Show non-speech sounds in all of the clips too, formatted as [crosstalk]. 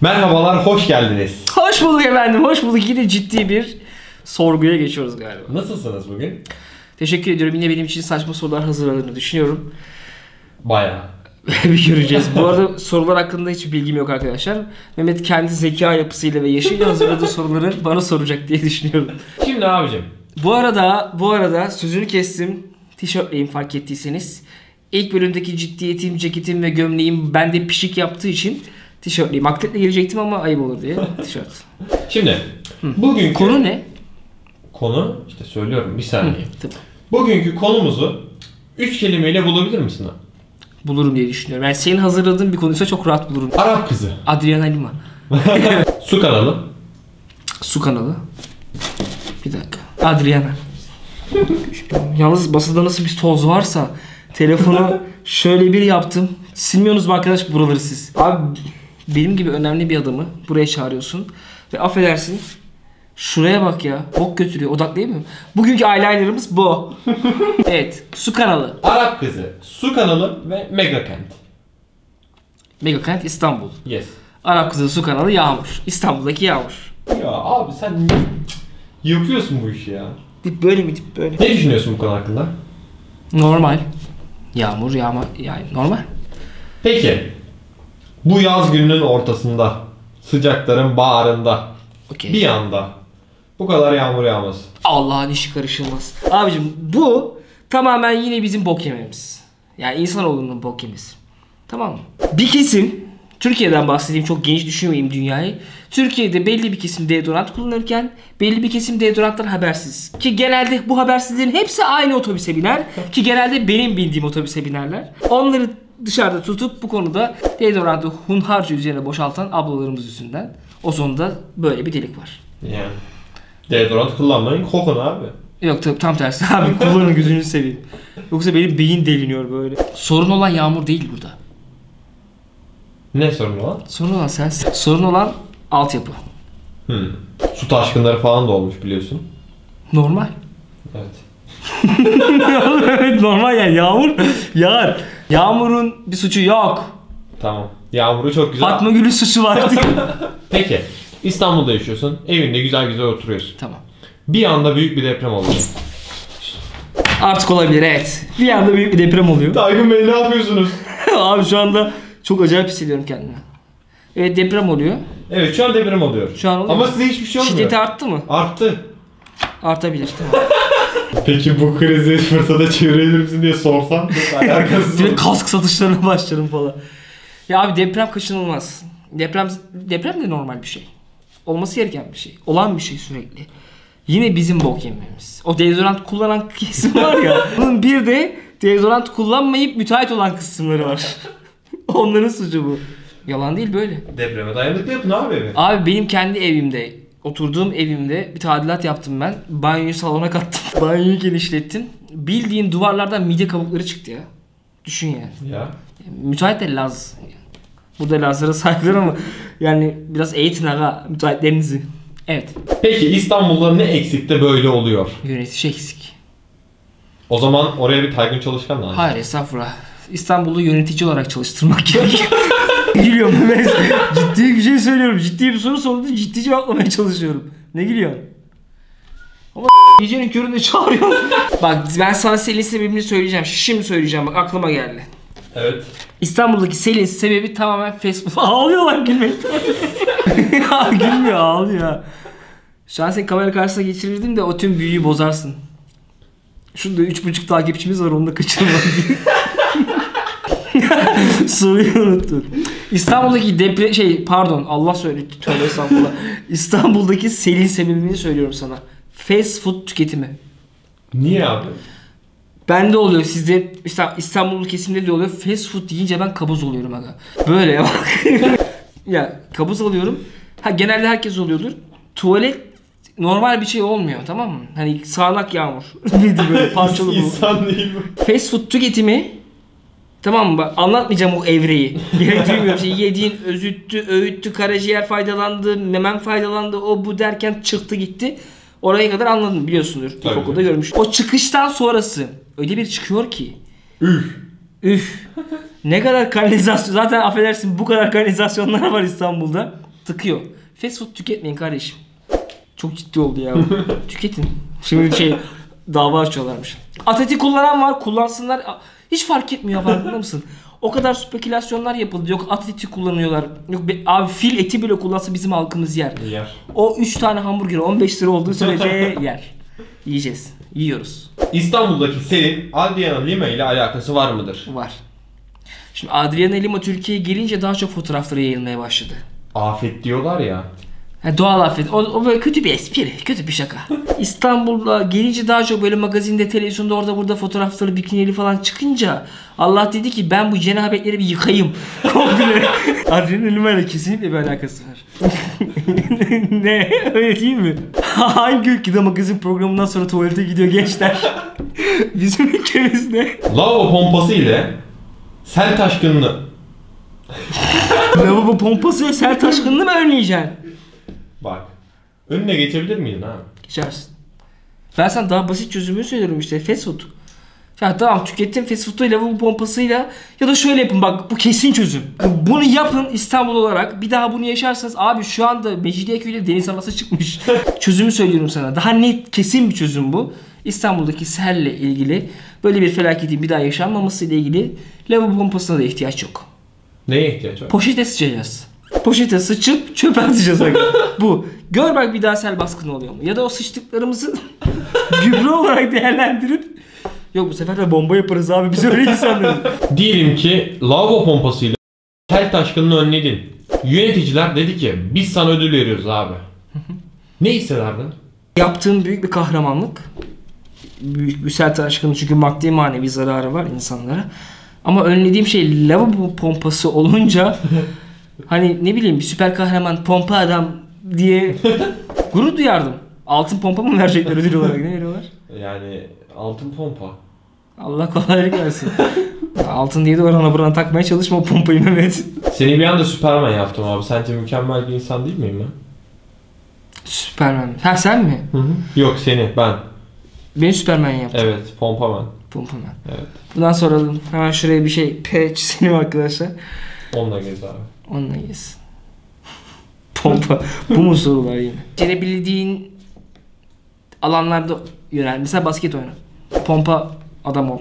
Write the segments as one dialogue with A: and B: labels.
A: Merhabalar, hoş geldiniz.
B: Hoş bulduk efendim, hoş bulduk. Yine ciddi bir sorguya geçiyoruz galiba.
A: Nasılsınız bugün?
B: Teşekkür ediyorum. Yine benim için saçma sorular hazırladığını düşünüyorum.
A: Bayağı. [laughs]
B: bir göreceğiz. Bu arada sorular hakkında hiç bilgim yok arkadaşlar. Mehmet kendi zeka yapısıyla ve yaşıyla hazırladığı soruları bana soracak diye düşünüyorum.
A: Şimdi abicim,
B: Bu arada, bu arada sözünü kestim. Tişörtleyim fark ettiyseniz. İlk bölümdeki ciddiyetim, ceketim ve gömleğim bende pişik yaptığı için tişörtleyim. Atletle gelecektim ama ayıp olur diye [laughs] tişört.
A: şimdi bugünkü
B: Konu ne?
A: konu işte söylüyorum bir saniye.
B: Tabii.
A: Bugünkü konumuzu üç kelimeyle bulabilir misin?
B: Bulurum diye düşünüyorum. Yani senin hazırladığın bir konuysa çok rahat bulurum.
A: Arap kızı,
B: Adriana Lima. [laughs]
A: su kanalı,
B: Su kanalı. Bir dakika. Adriana. Yalnız basında nasıl bir toz varsa telefonu [laughs] şöyle bir yaptım. Silmiyorsunuz mu arkadaş buraları siz? Abi benim gibi önemli bir adamı buraya çağırıyorsun. Ve affedersin Şuraya bak ya. Bok götürüyor. Odaklayamıyorum. Bugünkü eyelinerımız bu. [laughs] evet. Su kanalı.
A: Arap kızı, su kanalı ve mega kent.
B: Megakent İstanbul.
A: Yes.
B: Arap kızı su kanalı Yağmur. İstanbul'daki Yağmur.
A: Ya abi sen yapıyorsun bu işi ya.
B: Dip böyle mi dip böyle?
A: Ne düşünüyorsun bu konu hakkında?
B: Normal. Yağmur yağma yani normal.
A: Peki, bu yaz gününün ortasında, sıcakların bağrında,
B: Okey.
A: bir anda bu kadar yağmur yağması.
B: Allah'ın işi karışılmaz. Abicim bu tamamen yine bizim bok yememiz. Yani insanoğlunun bok yemesi. Tamam mı? Bir kesim Türkiye'den bahsedeyim çok geniş düşünmeyeyim dünyayı. Türkiye'de belli bir kesim deodorant kullanırken belli bir kesim deodoranttan habersiz. Ki genelde bu habersizlerin hepsi aynı otobüse biner. Ki genelde benim bindiğim otobüse binerler. Onları dışarıda tutup bu konuda deodorantı hunharca üzerine boşaltan ablalarımız yüzünden. Ozonda böyle bir delik var.
A: Yani. Deodorant kullanmayın, kokun abi.
B: Yok tabii tam tersi abi kullanın gözünü seveyim. Yoksa benim beyin deliniyor böyle. Sorun olan yağmur değil burada.
A: Ne sorun olan?
B: Sorun olan sensin. Sorun olan altyapı.
A: Hmm. Su taşkınları falan da olmuş biliyorsun.
B: Normal.
A: Evet. [laughs]
B: evet normal yani yağmur yağar. Yağmurun bir suçu yok.
A: Tamam. Yağmuru çok güzel.
B: Fatma Gül'ün suçu var. [laughs]
A: Peki. İstanbul'da yaşıyorsun. Evinde güzel güzel oturuyorsun.
B: tamam.
A: Bir anda büyük bir deprem oluyor.
B: Artık olabilir evet. Bir anda büyük bir deprem oluyor.
A: Taygun Bey ne yapıyorsunuz? [laughs]
B: abi şu anda çok acayip hissediyorum kendimi. Evet deprem oluyor.
A: Evet şu an deprem oluyor.
B: Şu an oluyor.
A: Ama size hiçbir şey olmuyor.
B: Şiddeti arttı mı?
A: Arttı.
B: Artabilir tamam. [laughs]
A: Peki bu krizi fırsata çevirebilir misin diye sorsam [laughs] alakasız
B: Direkt kask satışlarına başlarım falan. Ya abi deprem kaçınılmaz. Deprem deprem de normal bir şey. Olması gereken bir şey. Olan bir şey sürekli. Yine bizim bok yememiz. O deodorant kullanan [laughs] kesim var ya. Bunun bir de deodorant kullanmayıp müteahhit olan kısımları var. [laughs] Onların suçu bu. Yalan değil böyle.
A: Depreme dayanıklı yapın abi evi.
B: Abi benim kendi evimde, oturduğum evimde bir tadilat yaptım ben. Banyoyu salona kattım. [laughs] Banyoyu genişlettim. Bildiğin duvarlardan mide kabukları çıktı ya. Düşün yani.
A: Ya.
B: Müteahhit de Laz. Burada Lazlara saygılar ama yani biraz eğitin aga müteahhitlerinizi. Evet.
A: Peki İstanbul'da ne eksik de böyle oluyor?
B: Yönetici eksik.
A: O zaman oraya bir Taygun Çalışkan lazım.
B: Hayır estağfurullah. İstanbul'u yönetici olarak çalıştırmak gerekiyor. [laughs] Gülüyorum. Ciddi bir şey söylüyorum. Ciddi bir soru sordu. Ciddi cevaplamaya çalışıyorum. Ne gülüyorsun? Ama [laughs] gecenin köründe çağırıyor. Bak ben sana selin sebebini söyleyeceğim. Şimdi söyleyeceğim bak aklıma geldi.
A: Evet.
B: İstanbul'daki selin sebebi tamamen Facebook. [laughs] Ağlıyorlar gülmekten. ya gülmüyor ağlıyor. Şu an seni kamera karşısına geçirirdim de o tüm büyüyü bozarsın. Şurada üç buçuk takipçimiz var onu da kaçırma. [laughs] Soruyu unuttun. İstanbul'daki depre şey pardon Allah söyle tövbe estağfurullah. [laughs] İstanbul'daki selin sebebini söylüyorum sana. Fast food tüketimi.
A: Niye abi?
B: Bende oluyor sizde İsta- İstanbul kesimde de oluyor. Fast food deyince ben kabuz oluyorum aga. Böyle bak. [laughs] ya kabuz alıyorum. Ha genelde herkes oluyordur. Tuvalet normal bir şey olmuyor tamam mı? Hani sağanak yağmur. Böyle parçalı bu.
A: İnsan değil bu.
B: Fast food tüketimi Tamam mı? Bak anlatmayacağım o evreyi. [laughs] Gerek duymuyorum. Şey, yediğin özüttü, öğüttü, karaciğer faydalandı, memen faydalandı, o bu derken çıktı gitti. Oraya kadar anladın biliyorsundur.
A: Tabii.
B: İlkokulda görmüş. O çıkıştan sonrası öyle bir çıkıyor ki.
A: Üf.
B: Üf. Ne kadar kanalizasyon. Zaten affedersin bu kadar kanalizasyonlar var İstanbul'da. Tıkıyor. Fast food tüketmeyin kardeşim. Çok ciddi oldu ya. [laughs] Tüketin. Şimdi şey dava açıyorlarmış. Ateti kullanan var. Kullansınlar. Hiç fark etmiyor farkında mısın? O kadar spekülasyonlar yapıldı. Yok atleti kullanıyorlar. Yok be- abi fil eti bile kullansa bizim halkımız yer.
A: Yer.
B: O 3 tane hamburger 15 lira olduğu sürece [laughs] yer. Yiyeceğiz. Yiyoruz.
A: İstanbul'daki senin Adriana Lima ile alakası var mıdır?
B: Var. Şimdi Adriana Lima Türkiye'ye gelince daha çok fotoğrafları yayılmaya başladı.
A: Afet diyorlar ya.
B: Ha, doğal afet. O, o böyle kötü bir espri. Kötü bir şaka. [laughs] İstanbul'a gelince daha çok böyle magazinde, televizyonda orada burada fotoğrafları bikinili falan çıkınca Allah dedi ki ben bu cenabetleri bir yıkayım. [laughs] Komple. İle kesinlikle bir alakası var. [laughs] ne? Öyle değil mi? Hangi ülkede magazin programından sonra tuvalete gidiyor gençler? Bizim ülkemizde.
A: Lavabo pompası ile sel taşkınını
B: Lavabo pompası ve sert taşkınını mı önleyeceksin?
A: Bak. Önüne geçebilir miydin ha?
B: Geçersin. Ben sana daha basit çözümünü söylüyorum işte fast food. Ya tamam tükettim fast food'u lavabo pompasıyla ya da şöyle yapın bak bu kesin çözüm. Bunu yapın İstanbul olarak bir daha bunu yaşarsanız abi şu anda Mecidiyeköy'de deniz anası çıkmış. [laughs] Çözümü söylüyorum sana. Daha net kesin bir çözüm bu. İstanbul'daki selle ilgili böyle bir felaketin bir daha yaşanmaması ile ilgili lavabo pompasına da ihtiyaç yok.
A: Neye ihtiyaç var?
B: Poşete sıçacağız. Poşete sıçıp çöpe atacağız. Bak. [laughs] Bu. Gör bak bir daha sel baskını oluyor mu? Ya da o sıçtıklarımızı [laughs] gübre olarak değerlendirip Yok bu sefer de bomba yaparız abi biz öyle insanlarız. [laughs]
A: Diyelim ki lavabo pompasıyla sel taşkınını önledin. Yöneticiler dedi ki biz sana ödül veriyoruz abi. ne hissederdin?
B: Yaptığım büyük bir kahramanlık. Büyük bir sel aşkının çünkü maddi manevi zararı var insanlara. Ama önlediğim şey lavabo pompası olunca hani ne bileyim bir süper kahraman pompa adam diye [laughs] gurur duyardım. Altın pompa mı verecekler ödül olarak ne veriyorlar?
A: Yani altın pompa.
B: Allah kolaylık versin. Altın diye de orana burana takmaya çalışma o pompayı Mehmet.
A: Seni bir anda Süperman yaptım abi. Sence mükemmel bir insan değil miyim ben?
B: Süpermen. Ha sen mi?
A: Yok seni ben.
B: Beni Süpermen yaptın.
A: Evet pompaman.
B: Pompaman.
A: Evet.
B: Bundan sonra hemen şuraya bir şey P çizelim arkadaşlar.
A: Onunla gez abi.
B: Onunla gelsin. [laughs] Pompa. Bu mu sorular yine? Becerebildiğin alanlarda yönel. Mesela basket oyna. Pompa adam ol.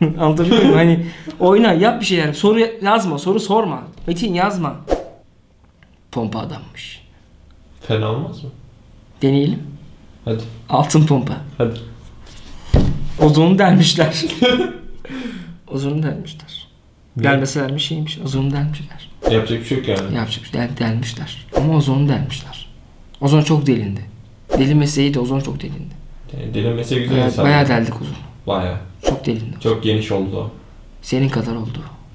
B: [laughs] Anlatabiliyor muyum? Hani oyna yap bir şeyler. Soru yazma. Soru sorma. Metin yazma. Pompa adammış.
A: Fena olmaz mı?
B: Deneyelim.
A: Hadi.
B: Altın pompa.
A: Hadi.
B: Ozonu delmişler. [laughs] Ozonu delmişler. Delmeselermiş şeymiş. Ozonu delmişler.
A: Yapacak bir şey yok yani.
B: Yapacak bir şey del, delmişler. Ama ozonu delmişler. Ozon çok delindi. Delinmeseydi ozon çok delindi.
A: Yani Delinmesi güzel
B: Bayağı,
A: insan.
B: bayağı deldik ozonu.
A: Bayağı.
B: Çok delindi.
A: Çok geniş oldu o.
B: Senin kadar oldu.